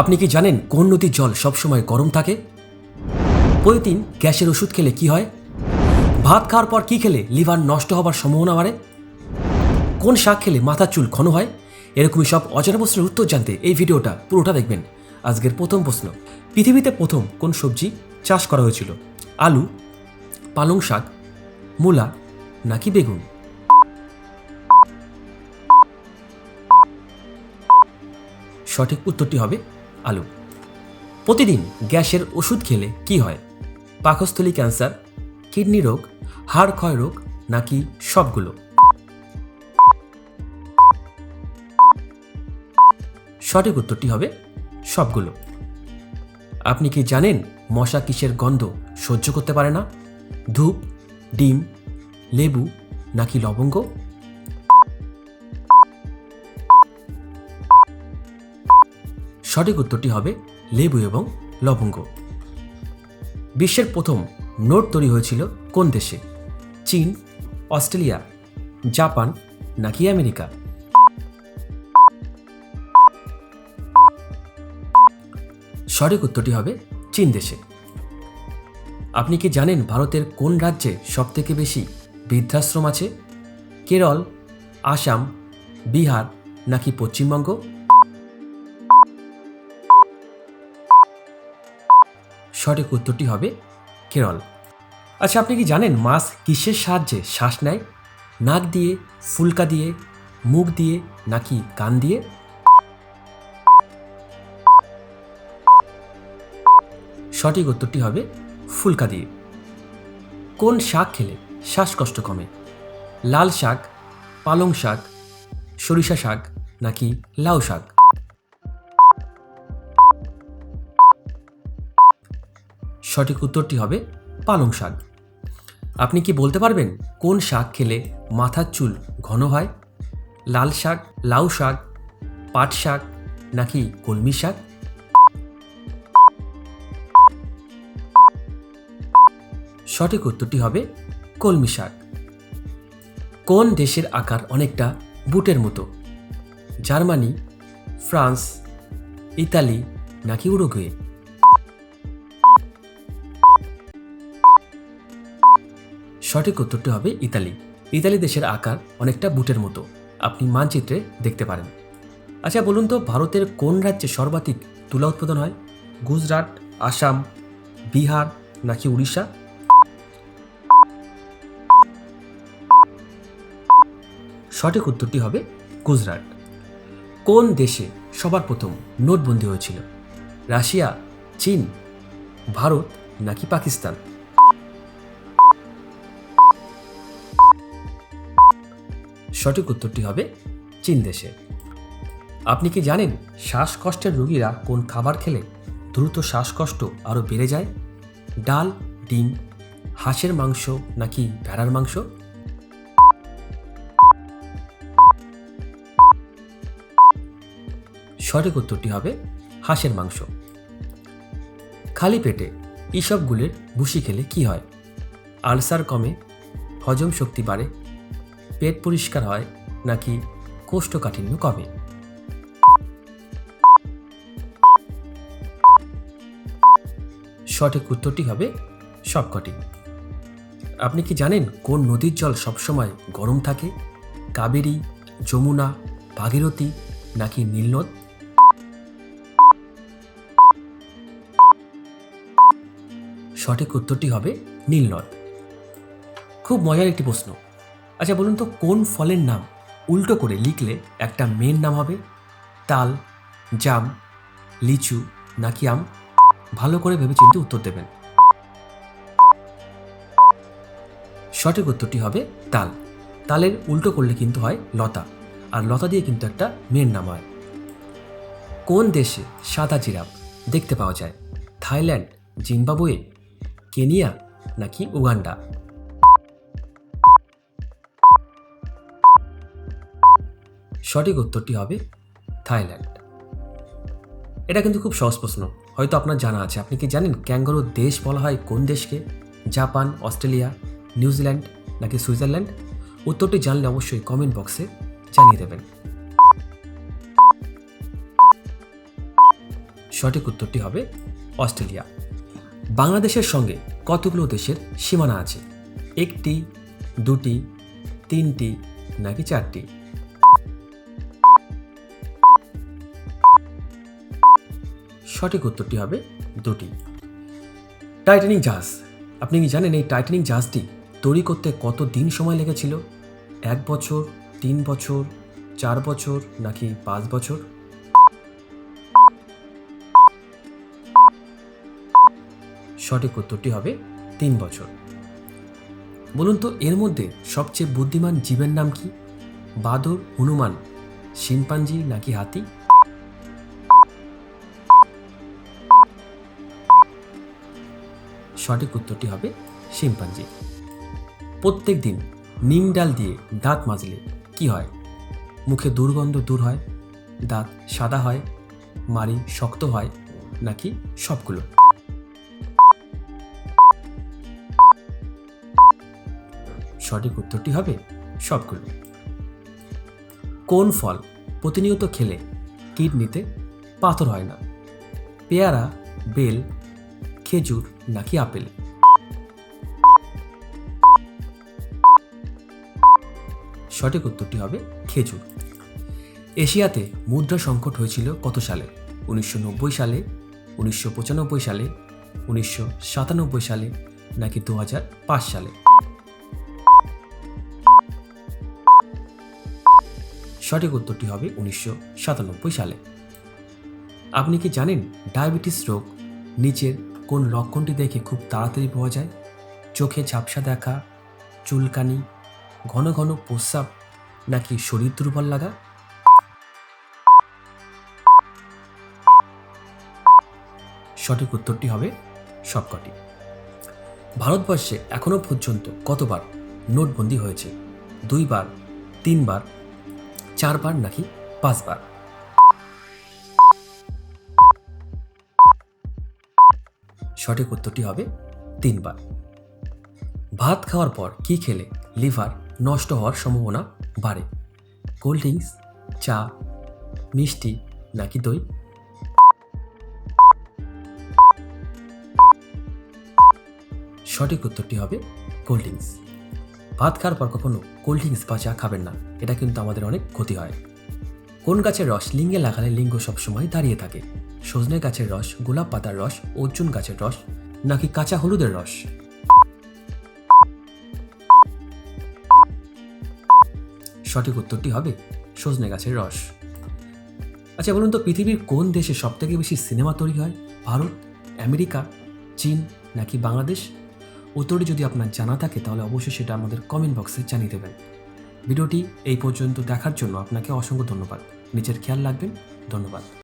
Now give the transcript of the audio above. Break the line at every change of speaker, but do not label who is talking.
আপনি কি জানেন কোন নদীর জল সবসময় গরম থাকে? প্রতিদিন গ্যাসের ওষুধ খেলে কি হয়? ভাত খাওয়ার পর কি খেলে লিভার নষ্ট হবার সম্ভাবনা বাড়ে? কোন শাক খেলে মাথার চুল ঘন হয়? এরকমই সব অজানা প্রশ্নের উত্তর জানতে এই ভিডিওটা পুরোটা দেখবেন। আজকের প্রথম প্রশ্ন, পৃথিবীতে প্রথম কোন সবজি চাষ করা হয়েছিল? আলু, পালং শাক, মূলা নাকি বেগুন? সঠিক উত্তরটি হবে আলু। প্রতিদিন গ্যাসের ওষুধ খেলে কি হয়? পাকস্থলী ক্যান্সার, কিডনি রোগ, হাড় ক্ষয় রোগ নাকি সবগুলো? সঠিক উত্তরটি হবে সবগুলো। আপনি কি জানেন মশা কিসের গন্ধ সহ্য করতে পারে না? ধূপ, ডিম, লেবু নাকি লবঙ্গ? সঠিক উত্তরটি হবে লেবু এবং লবঙ্গ। বিশ্বের প্রথম নোট তৈরি হয়েছিল কোন দেশে? চীন, অস্ট্রেলিয়া, জাপান নাকি আমেরিকা? সঠিক উত্তরটি হবে চীন দেশে। আপনি কি জানেন ভারতের কোন রাজ্যে সবথেকে বেশি বৃদ্ধাশ্রম আছে? কেরল, আসাম, বিহার নাকি পশ্চিমবঙ্গ? সঠিক উত্তরটি হবে কেরল। আচ্ছা আপনি কি জানেন মাছ কিসের সাহায্যে শ্বাস নেয়? নাক দিয়ে, ফুলকা দিয়ে, মুখ দিয়ে নাকি কান দিয়ে? সঠিক উত্তরটি হবে ফুলকা দিয়ে। কোন শাক খেলে শ্বাসকষ্ট কমে? লাল শাক, পালং শাক, সরিষা শাক নাকি লাউ শাক? সঠিক উত্তরটি হবে পালং শাক। আপনি কি বলতে পারবেন কোন শাক খেলে মাথার চুল ঘন হয়? লাল শাক, লাউ শাক, পাট শাক নাকি কলমি শাক? সঠিক উত্তরটি হবে কলমি শাক। কোন দেশের আকার অনেকটা বুটের মতো? জার্মানি, ফ্রান্স, ইতালি নাকি উরুগুয়ে? সঠিক উত্তরটি হবে ইতালি। ইতালি দেশের আকার অনেকটা বুটের মতো। আপনি মানচিত্রে দেখতে পারেন। আচ্ছা বলুন তো, ভারতের কোন রাজ্যে সর্বাধিক তুলা উৎপাদন হয়? গুজরাট, আসাম, বিহার নাকি উড়িষ্যা? সঠিক উত্তরটি হবে গুজরাট। কোন দেশে সবার প্রথম নোটবন্দি হয়েছিল? রাশিয়া, চীন, ভারত নাকি পাকিস্তান? সঠিক উত্তরটি হবে চীন দেশে। আপনি কি জানেন শ্বাসকষ্টের রোগীরা কোন খাবার খেলে দ্রুত শ্বাসকষ্ট আরও বেড়ে যায়? ডাল, ডিম, হাঁসের মাংস নাকি ভেড়ার মাংস? সঠিক উত্তরটি হবে হাঁসের মাংস। খালি পেটে ইসবগুলের ভুসি খেলে কি হয়? আলসার কমে, হজম শক্তি বাড়ে পেট পরিষ্কার হয় নাকি কোষ্ঠকাঠিন্য কমে? সঠিক উত্তরটি হবে সবকটি। আপনি কি জানেন কোন নদীর জল সবসময় গরম থাকে? কাবেরী, যমুনা, ভাগীরথী নাকি নীলনদ? সঠিক উত্তরটি হবে নীলনদ। খুব মজার একটি প্রশ্ন। আচ্ছা বলুন তো, কোন ফলের নাম? উল্টো করে লিখলে একটা মেয়ের নাম হবে তাল, জাম, লিচু, নাকি আম? ভালো করে ভেবে চিন্তে উত্তর দেবেন। সঠিক উত্তরটি হবে তাল। তালের উল্টো করলে কিন্তু হয় লতা, আর লতা দিয়ে কিন্তু একটা মেয়ের নাম হয়। কোন দেশে সাদা জিরাফ দেখতে পাওয়া যায়? থাইল্যান্ড, জিম্বাবুয়ে, কেনিয়া, নাকি উগান্ডা? সঠিক উত্তরটি হবে থাইল্যান্ড। এটা কিন্তু খুব সহজ প্রশ্ন। হয়তো আপনার জানা আছে। আপনি কি জানেন ক্যাঙ্গারু দেশ বলা হয় কোন দেশকে? জাপান, অস্ট্রেলিয়া, নিউজিল্যান্ড নাকি সুইজারল্যান্ড? উত্তরটি জানলে অবশ্যই কমেন্ট বক্সে জানিয়ে দেবেন। সঠিক উত্তরটি হবে অস্ট্রেলিয়া। বাংলাদেশের সঙ্গে কতগুলো দেশের সীমানা আছে? একটি, দুটি, তিনটি নাকি চারটি? সঠিক উত্তরটি হবে দুটি। টাইটানিক জাহাজ আপনি কি জানেন এই টাইটানিক জাহাজটি তৈরি করতে কত দিন সময় লেগেছিল? এক বছর, তিন বছর, চার বছর নাকি পাঁচ বছর? সঠিক উত্তরটি হবে তিন বছর। বলুন তো, এর মধ্যে সবচেয়ে বুদ্ধিমান জীবের নাম কি? বাদর, হনুমান, শিম্পাঞ্জি নাকি হাতি? সঠিক উত্তরটি হবে শিম্পাঞ্জি। প্রত্যেক দিন নিম ডাল দিয়ে দাঁত মাজলে কি হয়? মুখে দুর্গন্ধ দূর হয়, দাঁত সাদা হয়, মাড়ি শক্ত হয় নাকি সবগুলো? সঠিক উত্তরটি হবে সবগুলো। কোন ফল প্রতিনিয়ত খেলে কিডনিতে পাথর হয় না? পেয়ারা, বেল খেজুর নাকি আপেল? সঠিক উত্তরটি হবে খেজুর। এশিয়াতে মুদ্রা সংকট হয়েছিল কত সালে? উনিশশো নব্বই সালে, উনিশশো পঁচানব্বই সালে, উনিশশো সাতানব্বই সালে, নাকি দু হাজার পাঁচ সালে? সঠিক উত্তরটি হবে উনিশশো সাতানব্বই সালে। আপনি কি জানেন ডায়াবেটিস রোগ নিচের কোন লক্ষণটি দেখে খুব তাড়াতাড়ি পাওয়া যায়? চোখে ঝাপসা দেখা, চুলকানি, ঘন ঘন প্রস্রাব, নাকি শরীর দুর্বল লাগা? সঠিক উত্তরটি হবে সবকটি। ভারতবর্ষে এখনও পর্যন্ত কতবার নোটবন্দি হয়েছে? দুইবার, তিনবার, চারবার নাকি পাঁচবার? সঠিক উত্তরটি হবে তিনবার। ভাত খাওয়ার পর কি খেলে লিভার নষ্ট হওয়ার সম্ভাবনা বাড়ে? কোল্ড ড্রিঙ্কস, চা, মিষ্টি নাকি দই? সঠিক উত্তরটি হবে কোল্ড ড্রিঙ্কস। ভাত খাওয়ার পর কখনো কোল্ড ড্রিঙ্কস বা চা খাবেন না। এটা কিন্তু আমাদের অনেক ক্ষতি হয়। কোন গাছের রস লিঙ্গে লাগালে লিঙ্গ সবসময় দাঁড়িয়ে থাকে? সজনে গাছের রস, গোলাপ পাতার রস, অর্জুন গাছের রস, নাকি কাঁচা হলুদের রস? সঠিক উত্তরটি হবে সজনে গাছের রস। আচ্ছা বলুন তো, পৃথিবীর কোন দেশে সবথেকে বেশি সিনেমা তৈরি হয়? ভারত, আমেরিকা, চীন, নাকি বাংলাদেশ? উত্তরটি যদি আপনার জানা থাকে, তাহলে অবশ্যই সেটা আমাদের কমেন্ট বক্সে জানিয়ে দেবেন। ভিডিওটি এই পর্যন্ত দেখার জন্য আপনাকে অসংখ্য ধন্যবাদ। নিজের খেয়াল রাখবেন। ধন্যবাদ।